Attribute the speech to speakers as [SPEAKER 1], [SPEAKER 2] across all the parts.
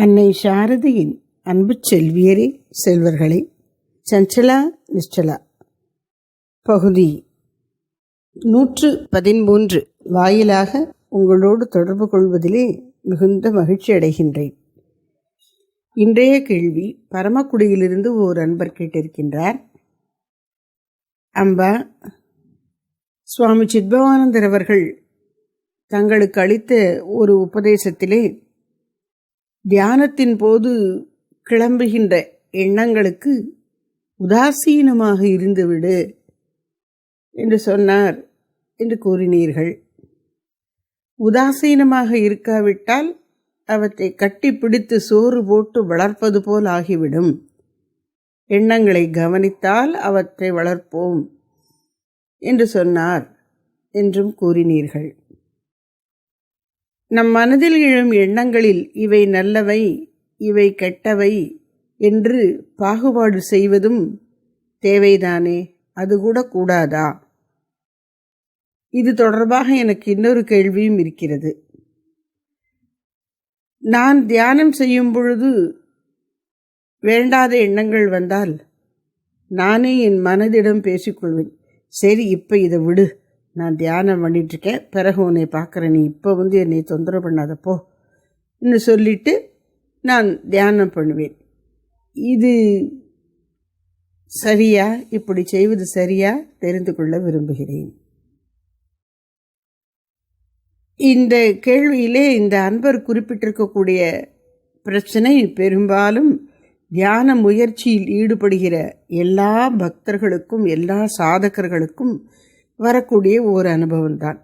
[SPEAKER 1] அன்னை சாரதியின் அன்பு செல்வியரே செல்வர்களே சஞ்சலா நிஷ்டலா. பகுதி நூற்று பதிமூன்று வாயிலாக உங்களோடு தொடர்பு கொள்வதிலே மிகுந்த மகிழ்ச்சி அடைகின்றேன். இன்றைய கேள்வி பரமக்குடியிலிருந்து ஓர் அன்பர் கேட்டிருக்கின்றார். அம்பா சுவாமி சித்பவானந்தர் அவர்கள் தங்களுக்கு அளித்த ஒரு உபதேசத்திலே தியானத்தின் போது கிளம்புகின்ற எண்ணங்களுக்கு உதாசீனமாக இருந்துவிடு என்று சொன்னார் என்று கூறினீர்கள். உதாசீனமாக இருக்காவிட்டால் அவற்றை கட்டிப்பிடித்து சோறு போட்டு வளர்ப்பது போல் ஆகிவிடும். எண்ணங்களை கவனித்தால் அவற்றை வளர்ப்போம் என்று சொன்னார் என்றும் கூறினீர்கள். நம் மனதில் எழும் எண்ணங்களில் இவை நல்லவை இவை கெட்டவை என்று பாகுபாடு செய்வதும் தேவைதானே அது கூட கூடாதா? இது தொடர்பாக எனக்கு இன்னொரு கேள்வியும் இருக்கிறது. நான் தியானம் செய்யும் பொழுது வேண்டாத எண்ணங்கள் வந்தால் நானே என் மனதிடம் பேசிக்கொள்வேன். சரி இப்போ இதை விடு. நான் தியானம் பண்ணிட்டுருக்கேன். பிறகு உன்னை பார்க்குறேன். நீ இப்போ வந்து என்னை தொந்தரவு பண்ணாதப்போ இன்னும் சொல்லிட்டு நான் தியானம் பண்ணுவேன். இது சரியா? இப்படி செய்வது சரியா? தெரிந்து கொள்ள விரும்புகிறேன். இந்த கேள்வியிலே இந்த அன்பர் குறிப்பிட்டிருக்கக்கூடிய பிரச்சனை பெரும்பாலும் தியான முயற்சியில் ஈடுபடுகிற எல்லா பக்தர்களுக்கும் எல்லா சாதகர்களுக்கும் வரக்கூடிய ஒரு அனுபவம்தான்.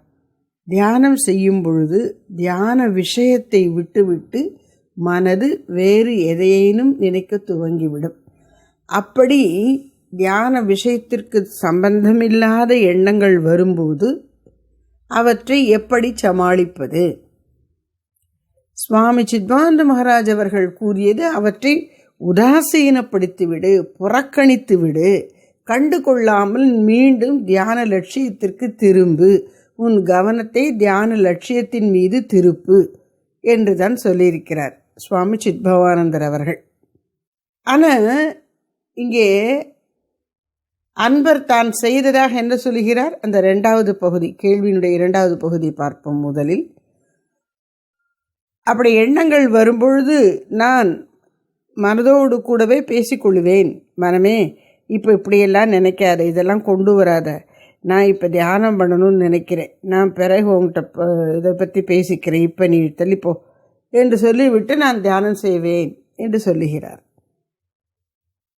[SPEAKER 1] தியானம் செய்யும் பொழுது தியான விஷயத்தை விட்டுவிட்டு மனது வேறு எதையேனும் நினைக்க துவங்கிவிடும். அப்படி தியான விஷயத்திற்கு சம்பந்தமில்லாத எண்ணங்கள் வரும்போது அவற்றை எப்படி சமாளிப்பது? சுவாமி சித்வானந்த மகாராஜ் அவர்கள் கூறியது அவற்றை உதாசீனப்படுத்திவிடு புறக்கணித்து விடு கண்டு கொள்ளாமல் மீண்டும் தியான லட்சியத்திற்கு திரும்பு. உன் கவனத்தை தியான லட்சியத்தின் மீது திருப்பு என்று தான் சொல்லியிருக்கிறார் சுவாமி சித்பவானந்தர் அவர்கள். ஆனால் இங்கே அன்பர் தான் செய்ததாக என்ன சொல்கிறார் அந்த ரெண்டாவது பகுதி கேள்வியினுடைய இரண்டாவது பகுதி பார்ப்போம் முதலில். அப்படி எண்ணங்கள் வரும்பொழுது நான் மனதோடு கூடவே பேசிக்கொள்வேன். மனமே இப்போ இப்படியெல்லாம் நினைக்காத இதெல்லாம் கொண்டு வராத. நான் இப்போ தியானம் பண்ணணும்னு நினைக்கிறேன். நான் பிறகு உங்கள்கிட்ட இதை பற்றி பேசிக்கிறேன். இப்போ நீ தள்ளிப்போ என்று சொல்லிவிட்டு நான் தியானம் செய்வேன் என்று சொல்லுகிறார்.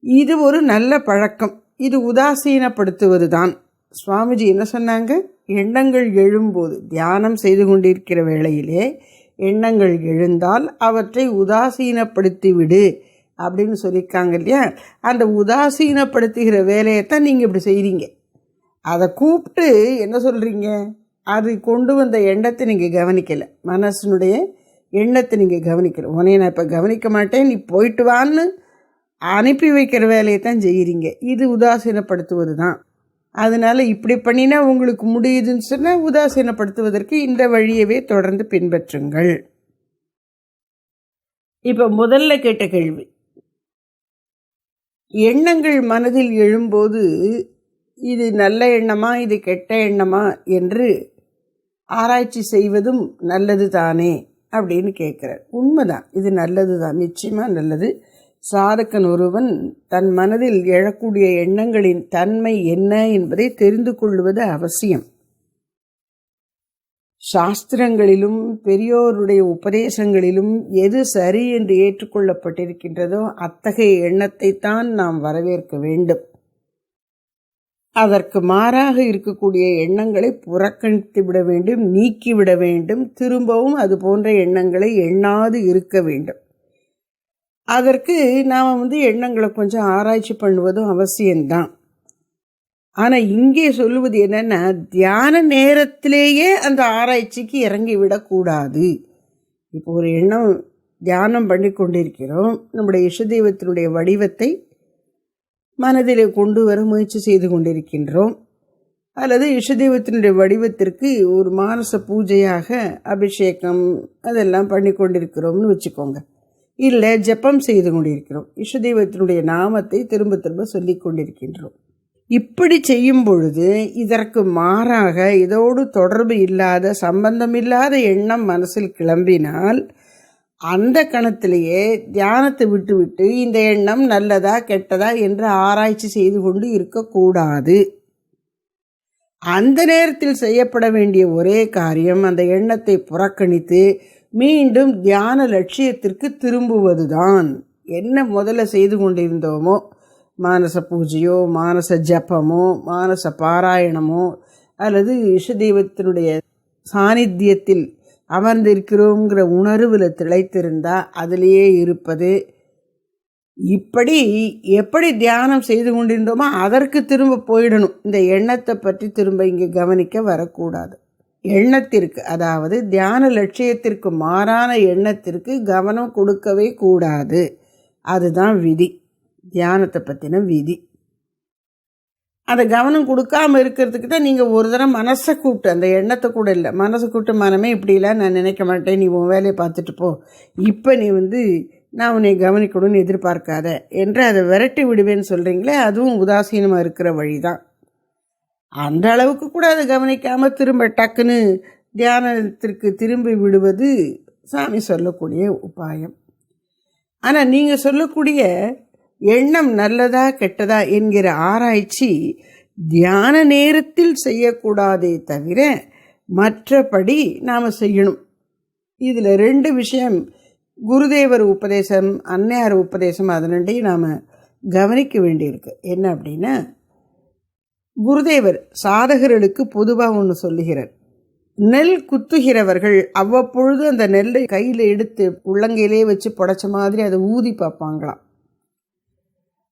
[SPEAKER 1] இது ஒரு நல்ல பழக்கம். இது உதாசீனப்படுத்துவது தான் சுவாமிஜி என்ன சொன்னாங்க? எண்ணங்கள் எழும்போது தியானம் செய்து கொண்டிருக்கிற வேளையிலே எண்ணங்கள் எழுந்தால் அவற்றை உதாசீனப்படுத்தி விடு அப்படின்னு சொல்லியிருக்காங்க இல்லையா? அந்த உதாசீனப்படுத்துகிற வேலையைத்தான் நீங்கள் இப்படி செய்கிறீங்க அதை கூப்பிட்டு என்ன சொல்கிறீங்க அது கொண்டு வந்த எண்ணத்தை நீங்கள் கவனிக்கலை. மனசனுடைய எண்ணத்தை நீங்கள் கவனிக்கலை. உனைய நான் இப்போ கவனிக்க மாட்டேன். நீ போயிட்டு வான்னு அனுப்பி வைக்கிற வேலையை தான் செய்கிறீங்க இது உதாசீனப்படுத்துவது தான் அதனால் இப்படி பண்ணினா உங்களுக்கு முடியுதுன்னு சொன்னால் உதாசீனப்படுத்துவதற்கு இந்த வழியவே தொடர்ந்து பின்பற்றுங்கள். இப்போ முதல்ல கேட்ட கேள்வி. எண்ணங்கள் மனதில் எழும்போது இது நல்ல எண்ணமா இது கெட்ட எண்ணமா என்று ஆராய்ச்சி செய்வதும் நல்லது தானே அப்படின்னு கேட்குறார். உண்மைதான் இது நல்லது தான். நிச்சயமாக நல்லது. சாதகன் ஒருவன் தன் மனதில் எழக்கூடிய எண்ணங்களின் தன்மை என்ன என்பதை தெரிந்து கொள்வது அவசியம். சாஸ்திரங்களிலும் பெரியோருடைய உபதேசங்களிலும் எது சரி என்று ஏற்றுக்கொள்ளப்பட்டிருக்கின்றதோ அத்தகைய எண்ணத்தை தான் நாம் வரவேற்க வேண்டும். அதற்கு மாறாக இருக்கக்கூடிய எண்ணங்களை புறக்கணித்து விட வேண்டும் நீக்கிவிட வேண்டும் திரும்பவும் அது போன்ற எண்ணங்களை எண்ணாது இருக்க வேண்டும். அதற்கு நாம் வந்து எண்ணங்களை கொஞ்சம் ஆராய்ச்சி பண்ணுவதும் அவசியம்தான். ஆனால் இங்கே சொல்லுவது என்னென்னா தியான நேரத்திலேயே அந்த ஆராய்ச்சிக்கு இறங்கி விடக்கூடாது. இப்போ ஒரு எண்ணம் தியானம் பண்ணி கொண்டிருக்கிறோம். நம்முடைய இஷ்டதெய்வத்தினுடைய வடிவத்தை மனதில் கொண்டு வர முயற்சி செய்து கொண்டிருக்கின்றோம். அல்லது இஷ்டதெய்வத்தினுடைய வடிவத்திற்கு ஒரு மானச பூஜையாக அபிஷேகம் அதெல்லாம் பண்ணி கொண்டிருக்கிறோம்னு வச்சுக்கோங்க. இல்லை ஜெபம் செய்து கொண்டிருக்கிறோம். இஷ்டதெய்வத்தினுடைய நாமத்தை திரும்ப திரும்ப சொல்லி கொண்டிருக்கின்றோம். இப்படி செய்யும் பொழுது இதற்கு மாறாக இதோடு தொடர்பு இல்லாத சம்பந்தமில்லாத எண்ணம் மனசில் கிளம்பினால் அந்த கணத்திலேயே தியானத்தை விட்டுவிட்டு இந்த எண்ணம் நல்லதா கெட்டதா என்று ஆராய்ச்சி செய்து கொண்டு இருக்கக்கூடாது. அந்த நேரத்தில் செய்யப்பட வேண்டிய ஒரே காரியம் அந்த எண்ணத்தை புறக்கணித்து மீண்டும் தியான லட்சியத்திற்கு திரும்புவதுதான். என்ன முதல்ல செய்து கொண்டிருந்தோமோ மானச பூஜையோ மானச ஜபமோ மானச பாராயணமோ அல்லது இஷதெய்வத்தினுடைய சாநித்தியத்தில் அமர்ந்திருக்கிறோங்கிற உணர்வில் திளைத்திருந்தால் அதிலேயே இருப்பது இப்படி எப்படி தியானம் செய்து கொண்டிருந்தோமோ அதற்கு திரும்ப போயிடணும். இந்த எண்ணத்தை பற்றி திரும்ப இங்கே கவனிக்க வரக்கூடாது. எண்ணத்திற்கு அதாவது தியான லட்சியத்திற்கு மாறான எண்ணத்திற்கு கவனம் கொடுக்கவே கூடாது. அதுதான் விதி. தியானத்தை பற்றின விதி. அதை கவனம் கொடுக்காம இருக்கிறதுக்கு தான் நீங்கள் ஒரு தடவை மனசை கூப்பிட்டு அந்த எண்ணத்தை கூட இல்லை. மனசை கூப்பிட்டு மனமே இப்படிலாம் நான் நினைக்க மாட்டேன். நீ உன் வேலையை பார்த்துட்டு போ. இப்போ நீ வந்து நான் உன்னை கவனிக்கணும்னு எதிர்பார்க்காத. என்று அதை விரட்டி விடுவேன்னு சொல்கிறீங்களே அதுவும் உதாசீனமாக இருக்கிற வழி தான் அந்த அளவுக்கு கூட அதை கவனிக்காமல் திரும்ப டக்குன்னு தியானத்திற்கு திரும்பி விடுவது சாமி சொல்லக்கூடிய உபாயம். ஆனால் நீங்கள் சொல்லக்கூடிய எண்ணம் நல்லதா கெட்டதா என்கிற ஆராய்ச்சி தியான நேரத்தில் செய்யக்கூடாதே தவிர மற்றபடி நாம் செய்யணும். இதில் ரெண்டு விஷயம் குருதேவர் உபதேசம் அன்னையார் உபதேசம் அது ரெண்டையும் நாம் கவனிக்க வேண்டியிருக்கு. என்ன அப்படின்னா குருதேவர் சாதகர்களுக்கு பொதுவாக ஒன்று சொல்லுகிறார். நெல் குத்துகிறவர்கள் அவ்வப்பொழுது அந்த நெல்லை கையில் எடுத்து உள்ளங்கையிலே வச்சு புடைச்ச மாதிரி அதை ஊதி பார்ப்பாங்களாம்.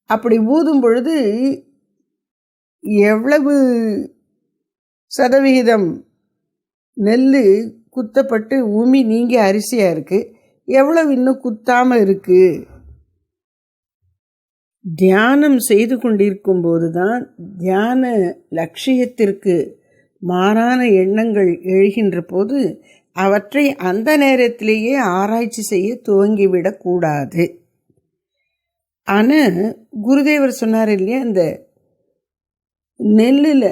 [SPEAKER 1] அப்படி ஊதும் பொழுது எவ்வளவு சதவிகிதம் நெல் குத்தப்பட்டு உமி நீங்க அரிசியாக இருக்குது எவ்வளவு இன்னும் குத்தாமல் இருக்குது தியானம் செய்து கொண்டிருக்கும் போது தான் தியான லட்சியத்திற்கு மாறான எண்ணங்கள் எழுகின்ற போது அவற்றை அந்த நேரத்திலேயே ஆராய்ச்சி செய்ய துவங்கிவிடக்கூடாது ஆனால் குருதேவர் சொன்னார் இல்லையா அந்த நெல்லில்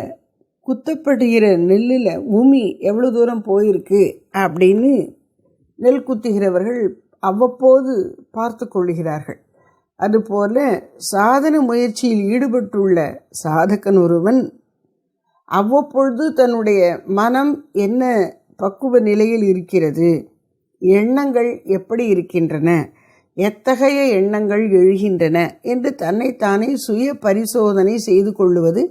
[SPEAKER 1] குத்தப்படுகிற நெல்லில் உமி எவ்வளோ தூரம் போயிருக்கு அப்படின்னு நெல் குத்துகிறவர்கள் அவ்வப்போது பார்த்து கொள்கிறார்கள் அதுபோல சாதன முயற்சியில் ஈடுபட்டுள்ள சாதகன் ஒருவன் அவ்வப்பொழுது தன்னுடைய மனம் என்ன பக்குவ நிலையில் இருக்கிறது எண்ணங்கள் எப்படி இருக்கின்றன எத்தகைய எண்ணங்கள் எழுகின்றன என்று தன்னைத்தானே சுய பரிசோதனை செய்து கொள்ளுவது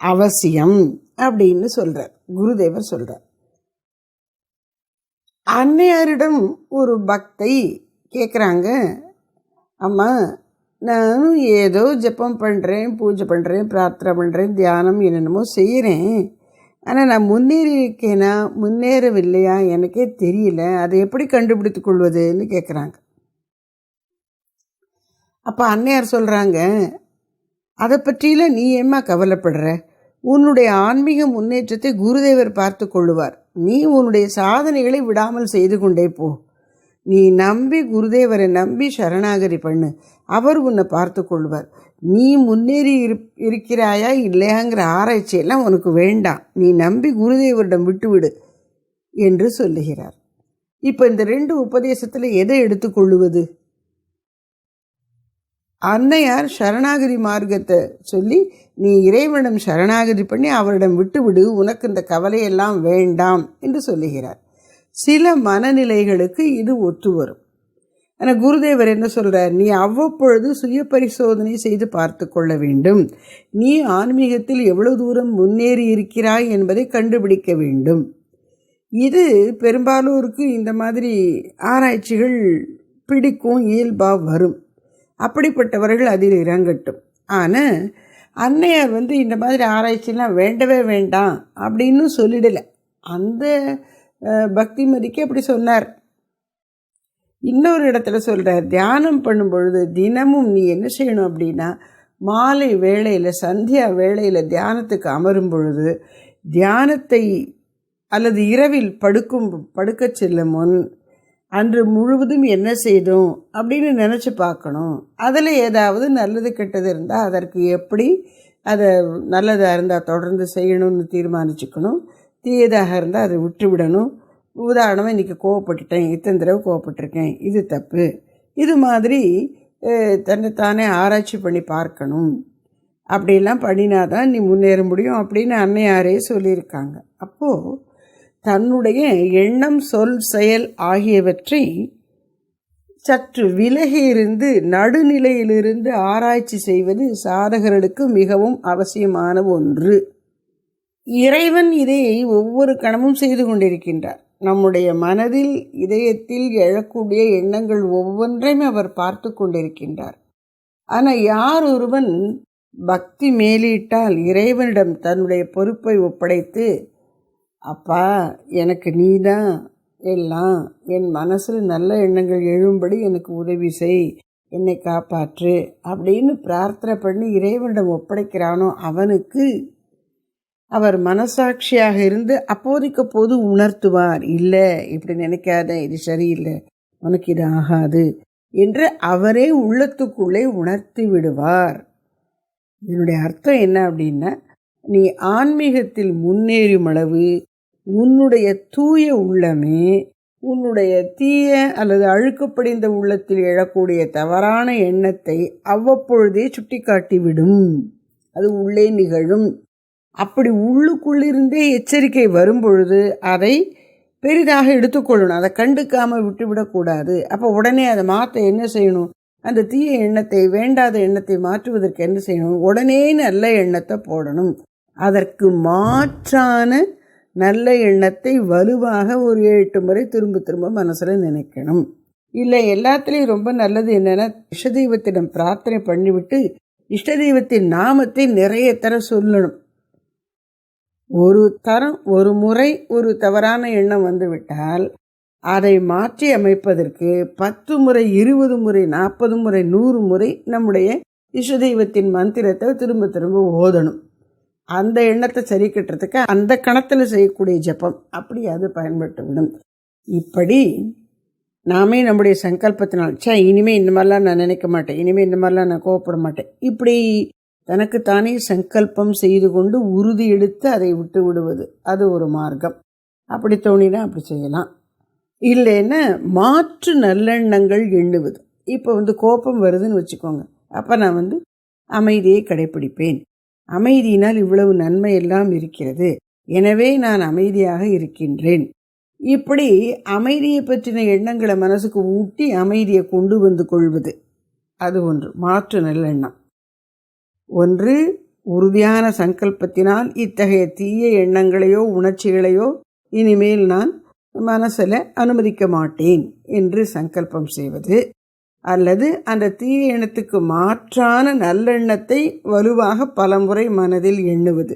[SPEAKER 1] அவசியம் அப்படின்னு சொல்கிறார் குருதேவர் சொல்கிறார் அன்னையாரிடம் ஒரு பக்தை கேட்குறாங்க அம்மா நானும் ஏதோ ஜப்பம் பண்ணுறேன் பூஜை பண்ணுறேன் பிரார்த்தனை பண்ணுறேன் தியானம் என்னென்னமோ செய்கிறேன் ஆனால் நான் முன்னேறி இருக்கேனா முன்னேறவில்லையா எனக்கே தெரியல அதை எப்படி கண்டுபிடித்து கொள்வதுன்னு கேட்குறாங்க அப்போ அன்னையார் சொல்கிறாங்க அதை பற்றியில் நீ ஏம்மா கவலைப்படுற? உன்னுடைய ஆன்மீக முன்னேற்றத்தை குருதேவர் பார்த்து கொள்ளுவார். நீ உன்னுடைய சாதனைகளை விடாமல் செய்து கொண்டே போ. நீ நம்பி குருதேவரை நம்பி சரணாகரி பண்ணு. அவர் உன்னை பார்த்து கொள்வார். நீ முன்னேறி இரு இருக்கிறாயா இல்லையாங்கிற ஆராய்ச்சியெல்லாம் உனக்கு வேண்டாம். நீ நம்பி குருதேவரிடம் விட்டுவிடு என்று சொல்லுகிறார். இப்போ இந்த ரெண்டு உபதேசத்தில் எதை எடுத்துக்கொள்ளுவது அன்னையார் சரணாகதி மார்க்கத்தை சொல்லி நீ இறைவனிடம் சரணாகதி பண்ணி அவரிடம் விட்டுவிடு. உனக்கு இந்த கவலையெல்லாம் வேண்டாம் என்று சொல்லுகிறார். சில மனநிலைகளுக்கு இது ஒத்து வரும். ஆனால் குருதேவர் என்ன சொல்கிறார் நீ அவ்வப்பொழுது சுய பரிசோதனை செய்து பார்த்து கொள்ள வேண்டும். நீ ஆன்மீகத்தில் எவ்வளவு தூரம் முன்னேறி இருக்கிறாய் என்பதை கண்டுபிடிக்க வேண்டும். இது பெரும்பாலோருக்கு இந்த மாதிரி ஆராய்ச்சிகள் பிடிக்கும் இயல்பாக வரும். அப்படிப்பட்டவர்கள் அதில் இறங்கட்டும். ஆனால் அன்னையார் வந்து இந்த மாதிரி ஆராய்ச்சிலாம் வேண்டவே வேண்டாம் அப்படின்னு சொல்லிடலை. அந்த பக்தி மதிக்கு அப்படி சொன்னார். இன்னொரு இடத்துல சொல்கிறார் தியானம் பண்ணும்பொழுது தினமும் நீ என்ன செய்யணும் அப்படின்னா மாலை வேளையில் சந்தியா வேளையில் தியானத்துக்கு அமரும் பொழுது தியானத்தை அல்லது இரவில் படுக்கும் படுக்கச் செல்லும் முன் அன்று முழுவதும் என்ன செய்தோம் அப்படின்னு நினச்சி பார்க்கணும். அதில் ஏதாவது நல்லது கெட்டது இருந்தால் அதற்கு எப்படி அதை நல்லதாக இருந்தால் தொடர்ந்து செய்யணும்னு தீர்மானிச்சுக்கணும். தீயதாக இருந்தால் அதை விட்டு விடணும் உதாரணமாக இன்றைக்கி கோவப்பட்டுட்டேன் இத்தனை தடவை கோவப்பட்டிருக்கேன் இது தப்பு. இது மாதிரி தன்னைத்தானே ஆராய்ச்சி பண்ணி பார்க்கணும். அப்படிலாம் பண்ணினாதான் நீ முன்னேற முடியும் அப்படின்னு அன்னையாரே சொல்லியிருக்காங்க. அப்போது தன்னுடைய எண்ணம் சொல் செயல் ஆகியவற்றை சற்று விலகி இருந்து நடுநிலையிலிருந்து ஆராய்ச்சி செய்வது சாதகர்களுக்கு மிகவும் அவசியமான ஒன்று. இறைவன் இதை ஒவ்வொரு கணமும் செய்து கொண்டிருக்கின்றார். நம்முடைய மனதில் இதயத்தில் எழக்கூடிய எண்ணங்கள் ஒவ்வொன்றையும் அவர் பார்த்து கொண்டிருக்கின்றார். ஆனால் யார் ஒருவன் பக்தி மேலிட்டால் இறைவனிடம் தன்னுடைய பொறுப்பை ஒப்படைத்து அப்பா எனக்கு நீதான். எல்லாம் என் மனசில் நல்ல எண்ணங்கள் எழும்படி எனக்கு உதவி செய். என்னை காப்பாற்று அப்படின்னு பிரார்த்தனை பண்ணி இறைவனிடம் ஒப்படைக்கிறானோ அவனுக்கு. அவர் மனசாட்சியாக இருந்து அப்போதைக்கு போது உணர்த்துவார். இல்லை இப்படி நினைக்காத இது சரியில்லை. உனக்கு இது ஆகாது என்று அவரே உள்ளத்துக்குள்ளே உணர்த்தி விடுவார். இதனுடைய அர்த்தம் என்ன அப்படின்னா நீ ஆன்மீகத்தில் முன்னேறும் அளவு உன்னுடைய தூய உள்ளமே உன்னுடைய தீய அல்லது அழுக்குப்படிந்த உள்ளத்தில் எழக்கூடிய தவறான எண்ணத்தை அவ்வப்பொழுதே சுட்டிக்காட்டிவிடும். அது உள்ளே நிகழும். அப்படி உள்ளுக்குள்ளிருந்தே எச்சரிக்கை வரும்பொழுது அதை பெரிதாக எடுத்துக்கொள்ளணும். அதை கண்டுக்காமல் விட்டுவிடக்கூடாது அப்போ உடனே அதை மாற்ற என்ன செய்யணும்? அந்த தீய எண்ணத்தை வேண்டாத எண்ணத்தை மாற்றுவதற்கு என்ன செய்யணும்? உடனே நல்ல எண்ணத்தை போடணும். அதற்கு மாற்றான நல்ல எண்ணத்தை வலுவாக ஒரு எட்டு முறை திரும்ப திரும்ப மனசில் நினைக்கணும். இல்லை எல்லாத்துலேயும் ரொம்ப நல்லது என்னென்னா இஷ்டதெய்வத்திடம் பிரார்த்தனை பண்ணிவிட்டு இஷ்ட தெய்வத்தின் நாமத்தை நிறைய தர சொல்லணும். ஒரு தரம் ஒரு முறை ஒரு தவறான எண்ணம் வந்துவிட்டால் அதை மாற்றி அமைப்பதற்கு பத்து முறை இருபது முறை நாற்பது முறை நூறு முறை நம்முடைய இஷ்ட தெய்வத்தின் மந்திரத்தை திரும்ப திரும்ப ஓதணும். அந்த எண்ணத்தை சரி கட்டுறதுக்கு அந்த கணத்தில் செய்யக்கூடிய ஜெபம். அப்படி அது பயன்பட்டு விடும். இப்படி நாமே நம்முடைய சங்கல்பத்தினால் சே இனிமேல் இந்த மாதிரிலாம் நான் நினைக்க மாட்டேன் இனிமேல் இந்த மாதிரிலாம் நான் கோவப்பட மாட்டேன். இப்படி தனக்குத்தானே சங்கல்பம் செய்து கொண்டு உறுதி எடுத்து அதை விட்டு விடுவது அது ஒரு மார்க்கம். அப்படி தோணினா அப்படி செய்யலாம். இல்லைன்னா மாற்று நல்லெண்ணங்கள் எண்ணுவது. இப்போ வந்து கோபம் வருதுன்னு வச்சுக்கோங்க. அப்போ நான் வந்து அமைதியை கடைப்பிடிப்பேன். அமைதியினால் இவ்வளவு நன்மை எல்லாம் இருக்கிறது. எனவே நான் அமைதியாக இருக்கின்றேன். இப்படி அமைதியை பற்றின எண்ணங்களை மனசுக்கு ஊட்டி அமைதியை கொண்டு வந்து கொள்வது. அது ஒன்று. மாற்று நல்லெண்ணம் ஒன்று உறுதியான சங்கல்பத்தினால் இத்தகைய தீய எண்ணங்களையோ உணர்ச்சிகளையோ இனிமேல் நான் மனசில் அனுமதிக்க மாட்டேன் என்று சங்கல்பம் செய்வது. அல்லது அந்த தீய எண்ணத்துக்கு மாற்றான நல்லெண்ணத்தை வலுவாக பலமுறை மனதில் எண்ணுவது.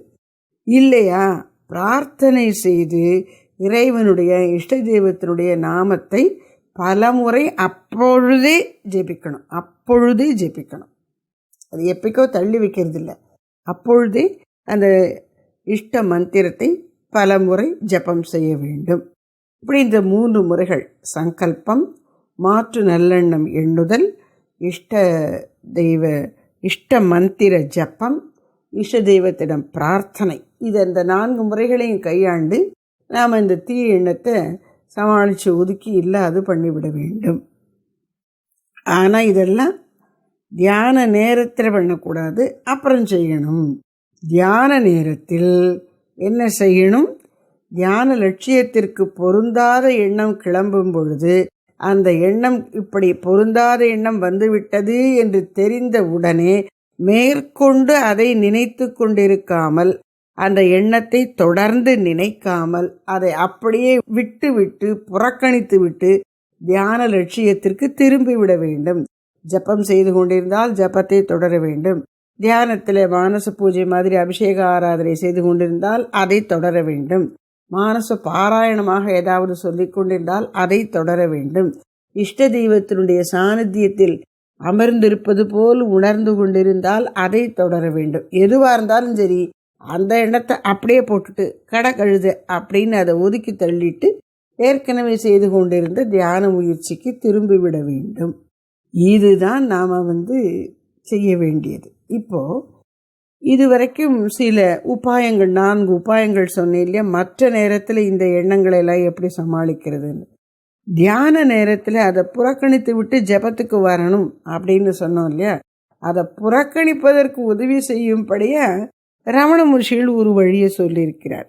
[SPEAKER 1] இல்லையா? பிரார்த்தனை செய்து இறைவனுடைய இஷ்ட தெய்வத்தினுடைய நாமத்தை பலமுறை அப்பொழுதே ஜெபிக்கணும். அப்பொழுதே ஜெபிக்கணும். அது எப்படிக்கோ தள்ளி வைக்கிறது இல்லை அப்பொழுதே அந்த இஷ்ட மந்திரத்தை பல முறை ஜபம் செய்ய வேண்டும். இப்படி இந்த மூன்று முறைகள் சங்கல்பம் மாற்று நல்லெண்ணம் எண்ணுதல் இஷ்ட தெய்வ இஷ்ட மந்திர ஜப்பம் இஷ்ட தெய்வத்திடம் பிரார்த்தனை. இது அந்த நான்கு முறைகளையும் கையாண்டு நாம் இந்த தீய எண்ணத்தை சமாளித்து ஒதுக்கி இல்லாது பண்ணிவிட வேண்டும். ஆனால் இதெல்லாம் தியான நேரத்தில் பண்ணக்கூடாது அப்புறம் செய்யணும். தியான நேரத்தில் என்ன செய்யணும்? தியான லட்சியத்திற்கு பொருந்தாத எண்ணம் கிளம்பும் பொழுது அந்த எண்ணம் இப்படி பொருந்தாத எண்ணம் வந்துவிட்டது என்று தெரிந்த உடனே மேற்கொண்டு அதை நினைத்து கொண்டிருக்காமல் அந்த எண்ணத்தை தொடர்ந்து நினைக்காமல் அதை அப்படியே விட்டுவிட்டு புறக்கணித்துவிட்டு புறக்கணித்து விட்டு தியான லட்சியத்திற்கு திரும்பிவிட வேண்டும். ஜப்பம் செய்து கொண்டிருந்தால் ஜப்பத்தை தொடர வேண்டும். தியானத்தில் மானச பூஜை மாதிரி அபிஷேக ஆராதனை செய்து கொண்டிருந்தால் அதை தொடர வேண்டும். மானச பாராயணமாக ஏதாவது சொல்லி கொண்டிருந்தால் அதை தொடர வேண்டும். இஷ்ட தெய்வத்தினுடைய சாநித்தியத்தில் அமர்ந்திருப்பது போல் உணர்ந்து கொண்டிருந்தால் அதை தொடர வேண்டும். எதுவாக இருந்தாலும் சரி அந்த எண்ணத்தை அப்படியே போட்டுட்டு கடை கழுத அப்படின்னு அதை ஒதுக்கி தள்ளிட்டு ஏற்கனவே செய்து கொண்டிருந்த தியான முயற்சிக்கு திரும்பிவிட வேண்டும். இதுதான் நாம் வந்து செய்ய வேண்டியது. இப்போது இது இதுவரைக்கும் சில உபாயங்கள் நான்கு உபாயங்கள் சொன்னேன் இல்லையா? மற்ற நேரத்தில் இந்த எண்ணங்களை எல்லாம் எப்படி சமாளிக்கிறதுன்னு. தியான நேரத்தில் அதை புறக்கணித்து விட்டு ஜெபத்துக்கு வரணும் அப்படின்னு சொன்னோம் இல்லையா? அதை புறக்கணிப்பதற்கு உதவி செய்யும்படியாக ரமண முஷியில் ஒரு வழியை சொல்லியிருக்கிறார்.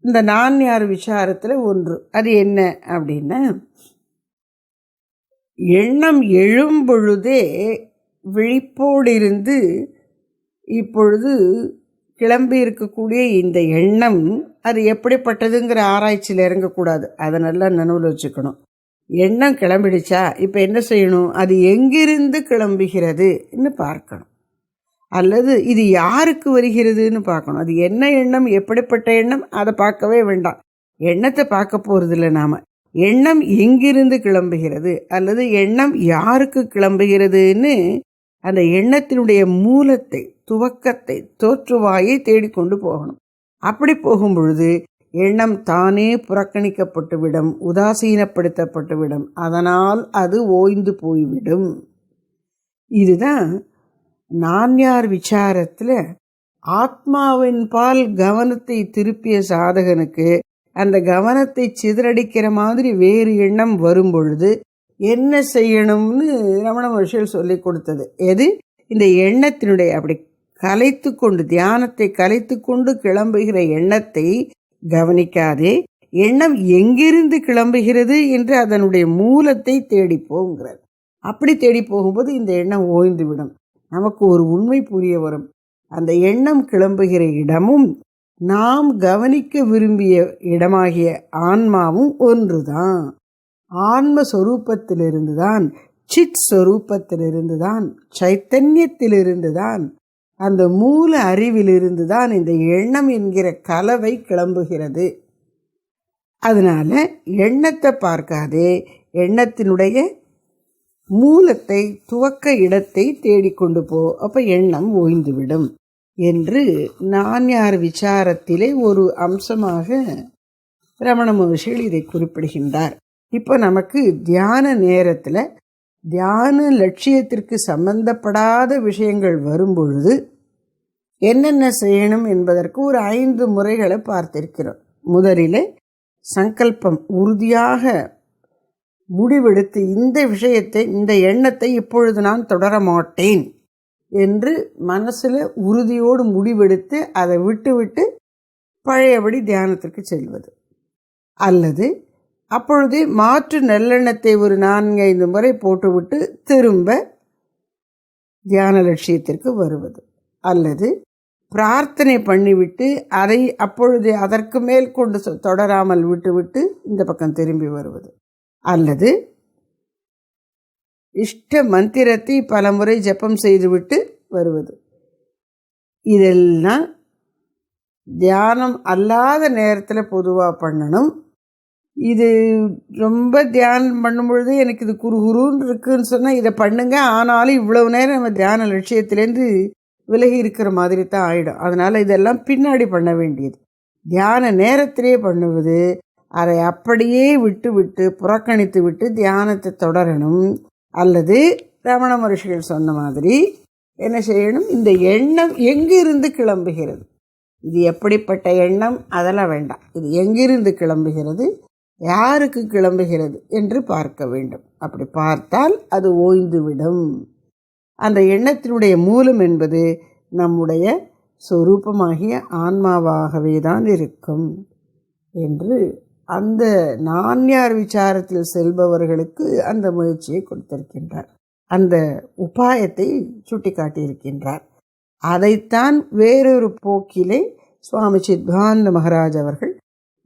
[SPEAKER 1] இந்த நான் யார் விசாரத்தில் ஒன்று. அது என்ன அப்படின்னா எண்ணம் எழும்பொழுதே விழிப்போடு இருந்து இப்பொழுது கிளம்பி இருக்கக்கூடிய இந்த எண்ணம் அது எப்படிப்பட்டதுங்கிற ஆராய்ச்சியில் இறங்கக்கூடாது. அதை நல்லா நினைவில் வச்சுக்கணும். எண்ணம் கிளம்பிடுச்சா? இப்போ என்ன செய்யணும்? அது எங்கிருந்து கிளம்புகிறதுன்னு பார்க்கணும். அல்லது இது யாருக்கு வருகிறதுன்னு பார்க்கணும். அது என்ன எண்ணம்? எப்படிப்பட்ட எண்ணம்? அதை பார்க்கவே வேண்டாம். எண்ணத்தை பார்க்க போகிறதில்ல நாம். எண்ணம் எங்கிருந்து கிளம்புகிறது? அல்லது எண்ணம் யாருக்கு கிளம்புகிறதுன்னு அந்த எண்ணத்தினுடைய மூலத்தை துவக்கத்தை தோற்றுவாயை தேடிக்கொண்டு போகணும். அப்படி போகும் பொழுது எண்ணம் தானே புறக்கணிக்கப்பட்டுவிடும் உதாசீனப்படுத்தப்பட்டுவிடும். அதனால் அது ஓய்ந்து போய்விடும். இதுதான் நான் யார் விசாரத்தில் ஆத்மாவின் பால் கவனத்தை திருப்பிய சாதகனுக்கு அந்த கவனத்தை சிதறடிக்கிற மாதிரி வேறு எண்ணம் வரும் பொழுது என்ன செய்யணும்னு ரமண மகர்ஷிகள் சொல்லி கொடுத்தது. எது? இந்த எண்ணத்தினுடைய அப்படி கலைத்து கொண்டு தியானத்தை கலைத்து கொண்டு கிளம்புகிற எண்ணத்தை கவனிக்காதே. எண்ணம் எங்கிருந்து கிளம்புகிறது என்று அதனுடைய மூலத்தை தேடி போங்கிறார் அப்படி தேடி போகும்போது இந்த எண்ணம் ஓய்ந்து விடும் நமக்கு ஒரு உண்மை புரிய வரும். அந்த எண்ணம் கிளம்புகிற இடமும் நாம் கவனிக்க விரும்பிய இடமாகிய ஆன்மாவும் ஒன்றுதான். ஆன்ம சொரூபத்திலிருந்து தான் சித் சொரூபத்திலிருந்து தான் சைத்தன்யத்திலிருந்து தான் அந்த மூல அறிவிலிருந்து தான் இந்த எண்ணம் என்கிற கலவை கிளம்புகிறது. அதனால் எண்ணத்தை பார்க்காதே எண்ணத்தினுடைய மூலத்தை துவக்க இடத்தை தேடிக்கொண்டு போ அப்போ எண்ணம் ஓய்ந்துவிடும் என்று நான் யார் விசாரத்திலே ஒரு அம்சமாக ரமண மகர்ஷிகள் இதை குறிப்பிடுகின்றார். இப்போ நமக்கு தியான நேரத்தில் தியான லட்சியத்திற்கு சம்பந்தப்படாத விஷயங்கள் வரும்பொழுது என்னென்ன செய்யணும் என்பதற்கு ஒரு ஐந்து முறைகளை பார்த்திருக்கிறோம். முதலில் சங்கல்பம் உறுதியாக முடிவெடுத்து இந்த விஷயத்தை இந்த எண்ணத்தை இப்பொழுது நான் தொடர மாட்டேன் என்று மனசில் உறுதியோடு முடிவெடுத்து அதை விட்டுவிட்டு பழையபடி தியானத்திற்கு செல்வது. அல்லது அப்பொழுது மாற்று நல்லெண்ணத்தை ஒரு நான்கு ஐந்து முறை போட்டுவிட்டு திரும்ப தியான லட்சியத்திற்கு வருவது. அல்லது பிரார்த்தனை பண்ணிவிட்டு அதை அப்பொழுது அதற்கு மேல் கொண்டு தொடராமல் விட்டுவிட்டு இந்த பக்கம் திரும்பி வருவது. அல்லது இஷ்ட மந்திரத்தை பலமுறை ஜெபம் செய்துவிட்டு வருவது. இதெல்லாம் தியானம் அல்லாத நேரத்தில் பொதுவாக பண்ணணும். இது ரொம்ப தியானம் பண்ணும்பொழுது எனக்கு இது குறுகுருன்னு இருக்குதுன்னு சொன்னால் இதை பண்ணுங்க. ஆனாலும் இவ்வளவு நேரம் நம்ம தியான லட்சியத்திலேருந்து விலகி இருக்கிற மாதிரி தான் ஆகிடும் அதனால் இதெல்லாம் பின்னாடி பண்ண வேண்டியது. தியான நேரத்திலே பண்ணுவது அதை அப்படியே விட்டு விட்டு புறக்கணித்து விட்டு தியானத்தை தொடரணும். அல்லது ரமண மகர்ஷிகள் சொன்ன மாதிரி என்ன செய்யணும்? இந்த எண்ணம் எங்கிருந்து கிளம்புகிறது? இது எப்படிப்பட்ட எண்ணம்? அதெல்லாம் வேண்டாம். இது எங்கிருந்து கிளம்புகிறது? யாருக்கு கிளம்புகிறது என்று பார்க்க வேண்டும். அப்படி பார்த்தால் அது ஓய்ந்துவிடும். அந்த எண்ணத்தினுடைய மூலம் என்பது நம்முடைய சொரூபமாகிய ஆன்மாவாகவே தான் இருக்கும் என்று அந்த நான்யார் விசாரத்தில் செல்பவர்களுக்கு அந்த முயற்சியை கொடுத்திருக்கின்றார். அந்த உபாயத்தை சுட்டிக்காட்டியிருக்கின்றார். அதைத்தான் வேறொரு போக்கிலே சுவாமி சித்பானந்த மகாராஜ் அவர்கள்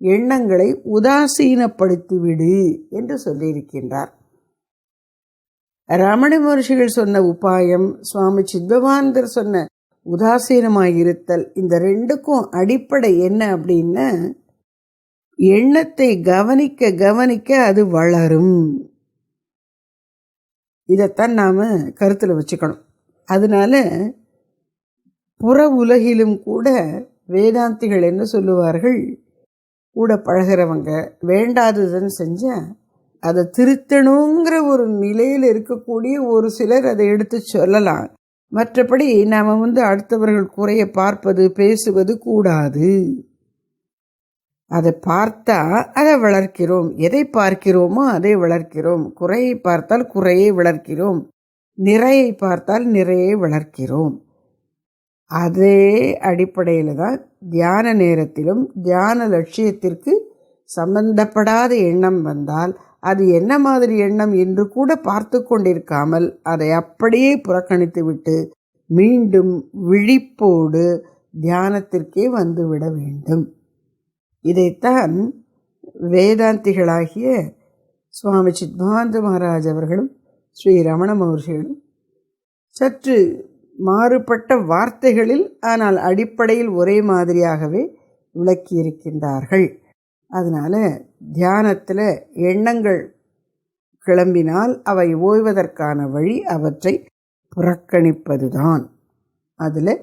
[SPEAKER 1] எண்ணங்களை உதாசீனப்படுத்திவிடு என்று சொல்லியிருக்கின்றார். ரமண மகர்ஷிகள் சொன்ன உபாயம் சுவாமி சித்பவானந்தர் சொன்ன உதாசீனமாயிருத்தல் இந்த ரெண்டுக்கும் அடிப்படை என்ன அப்படின்னா எண்ணத்தை கவனிக்க கவனிக்க அது வளரும். இதைத்தான் நாம் கருத்தில் வச்சுக்கணும். அதனால புற உலகிலும் கூட வேதாந்திகள் என்ன சொல்லுவார்கள்? கூட பழகிறவங்க வேண்டாததுன்னு செஞ்சால் அதை திருத்தணுங்கிற ஒரு நிலையில் இருக்கக்கூடிய ஒரு சிலர் அதை எடுத்து சொல்லலாம். மற்றபடி நாம் வந்து அடுத்தவர்கள் குறைய பார்ப்பது பேசுவது கூடாது. அதை பார்த்தா அதை வளர்க்கிறோம். எதை பார்க்கிறோமோ அதை வளர்க்கிறோம். குறையை பார்த்தால் குறையை வளர்க்கிறோம். நிறையை பார்த்தால் நிறையை வளர்க்கிறோம். அதே அடிப்படையில் தான் தியான நேரத்திலும் தியான லட்சியத்திற்கு சம்பந்தப்படாத எண்ணம் வந்தால் அது என்ன மாதிரி எண்ணம் என்று கூட பார்த்து கொண்டிருக்காமல் அதை அப்படியே புறக்கணித்துவிட்டு மீண்டும் விழிப்போடு தியானத்திற்கே வந்துவிட வேண்டும். இதைத்தான் வேதாந்திகளாகிய சுவாமி சித்மாந்த மகாராஜ் அவர்களும் ஸ்ரீ ரமண மகர்ஷிகளும் சற்று மாறுபட்ட வார்த்தைகளில் ஆனால் அடிப்படையில் ஒரே மாதிரியாகவே விளக்கியிருக்கின்றார்கள். அதனால் தியானத்தில் எண்ணங்கள் கிளம்பினால் அவை ஓய்வதற்கான வழி அவற்றை புறக்கணிப்பதுதான். அதில்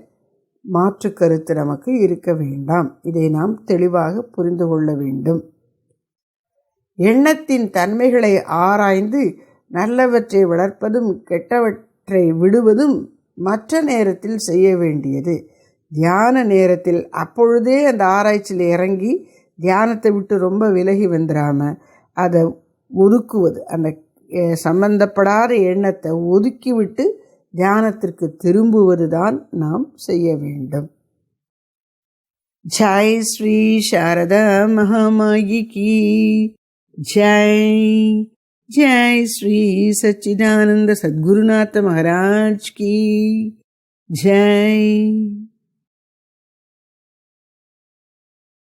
[SPEAKER 1] மாற்று கருத்து நமக்கு இருக்க வேண்டாம். இதை நாம் தெளிவாக புரிந்து கொள்ள வேண்டும். எண்ணத்தின் தன்மைகளை ஆராய்ந்து நல்லவற்றை வளர்ப்பதும் கெட்டவற்றை விடுவதும் மற்ற நேரத்தில் செய்ய வேண்டியது. தியான நேரத்தில் அப்பொழுதே அந்த ஆராய்ச்சியில் இறங்கி தியானத்தை விட்டு ரொம்ப விலகி வந்துடாமல் அதை ஒதுக்குவது அந்த சம்பந்தப்படாத எண்ணத்தை ஒதுக்கிவிட்டு தியானத்திற்கு திரும்புவது தான் நாம் செய்ய வேண்டும். ஜெய் ஸ்ரீ சாரதா மகாமாயி கி. ஜெய் ஜெய் ஸ்ரீ சச்சிதானந்த சத்குருநாத மகாராஜ் கி. ஜெய்